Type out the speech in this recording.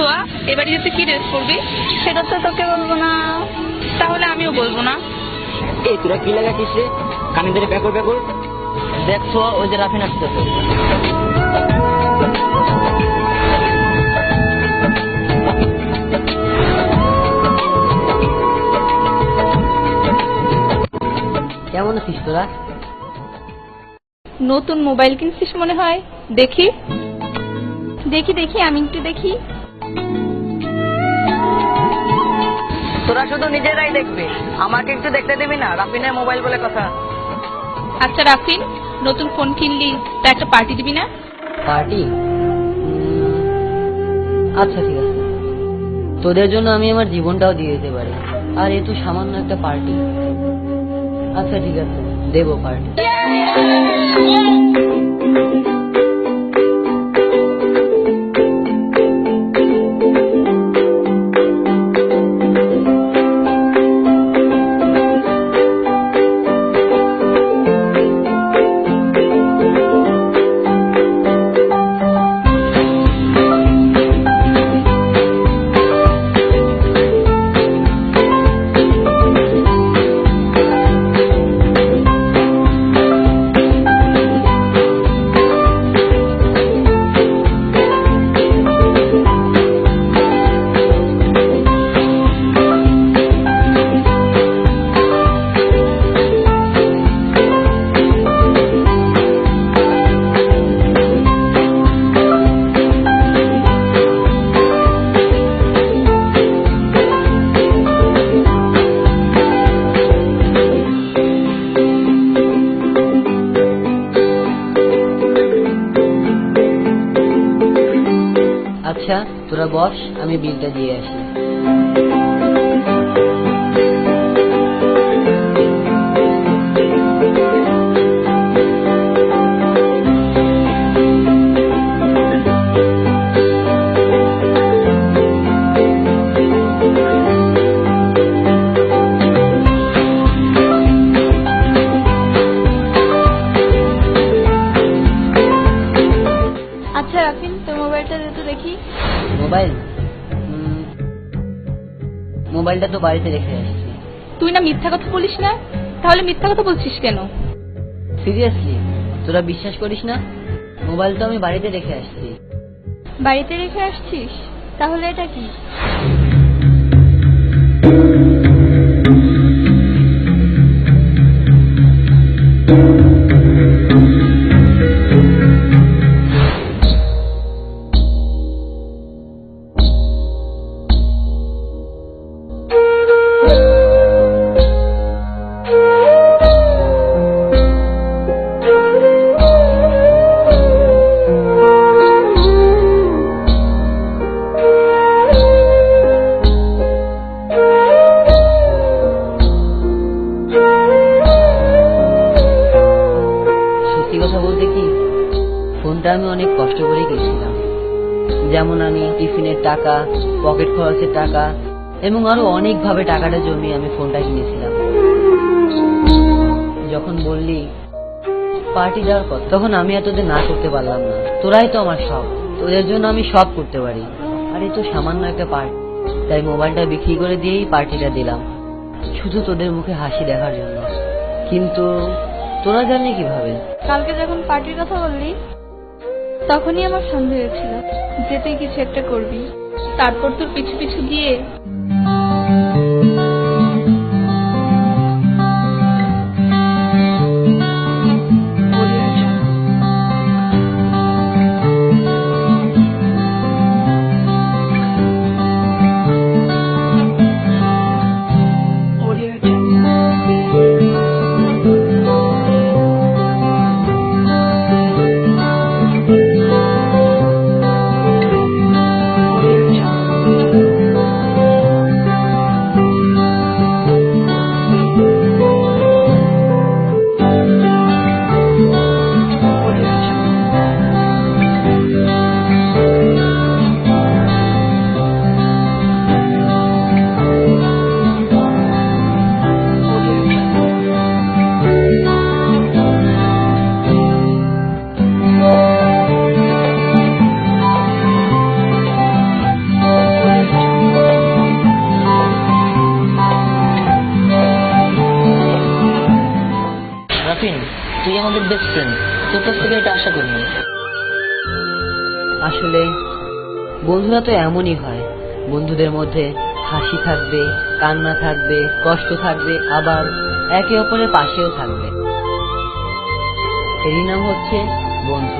সোয়া এবারে তুই কি ড্রেস সেটা তো তোকে বলব না। তাহলে আমিও বলব না। এই তোরা কি রে? কানে ধরে প্যাকর প্যাকর দেখছ ওই যে রাফিন আসতেছে। কেমন আছিস তোরা? নতুন মোবাইল কিনছিস মনে হয়? দেখি। দেখি দেখি আমি একটু দেখি। তোরা শুধু নিজেরাই দেখবি। আমাকে একটু দেখতে দিবি না? রাফিনের মোবাইল বলে কথা। আচ্ছা রাফিন নতুন ফোন কিনলি তা একটা পার্টি দিবি না? পার্টি? আচ্ছা ঠিক আছে। তোদের জন্য আমি আমার জীবনটাও দিয়ে দিতে পারি। আর এ তো সামান্য একটা পার্টি। আচ্ছা ঠিক আছে। দেবো পার্টি। আচ্ছা তোরা বস আমি বিলটা দিয়ে আসি। মোবাইল? মোবাইলটা তো বাড়িতে রেখে আসছি। তুই না মিথ্যা কথা বলিস না? তাহলে মিথ্যা কথা বলছিস কেন? সিরিয়াসলি তোরা বিশ্বাস করিস না? মোবাইল তো আমি বাড়িতে রেখে আসছি। বাড়িতে রেখে আসছিস? তাহলে এটা কি? ফোনটা আমি অনেক কষ্ট করে কিনেছিলাম যেমন আমি টিফিনের টাকা, পকেট খরচের টাকা এবং আরও অনেকভাবে টাকাটা জমিয়ে আমি ফোনটা কিনেছিলাম। যখন বললি, পার্টি দেওয়ার কথা, তখন আমি এতদিন না করতে পারলাম না। তোরাই তো আমার সব, তোদের জন্য আমি সব করতে পারি। আর এই তো সামান্য একটা পার্টি, তাই মোবাইলটা বিক্রি করে দিয়েই পার্টিটা দিলাম। শুধু তোদের মুখে হাসি দেখার জন্য। কিন্তু তোরা জানলি কীভাবে? কালকে যখন পার্টির কথা বললি তখনই আমার সন্দেহ হয়েছিল যে তুই কিছু একটা করবি। তারপর তোর পিছু পিছু গিয়ে আমাদের বেস্ট ফ্রেন্ড তোর কাছ থেকে এটা আশা করিনি। আসলে, বন্ধুরা তো এমনই হয়, বন্ধুদের মধ্যে হাসি থাকবে, কান্না থাকবে, কষ্ট থাকবে, আবার একে অপরের পাশেও থাকবে। এরই নাম হচ্ছে বন্ধু।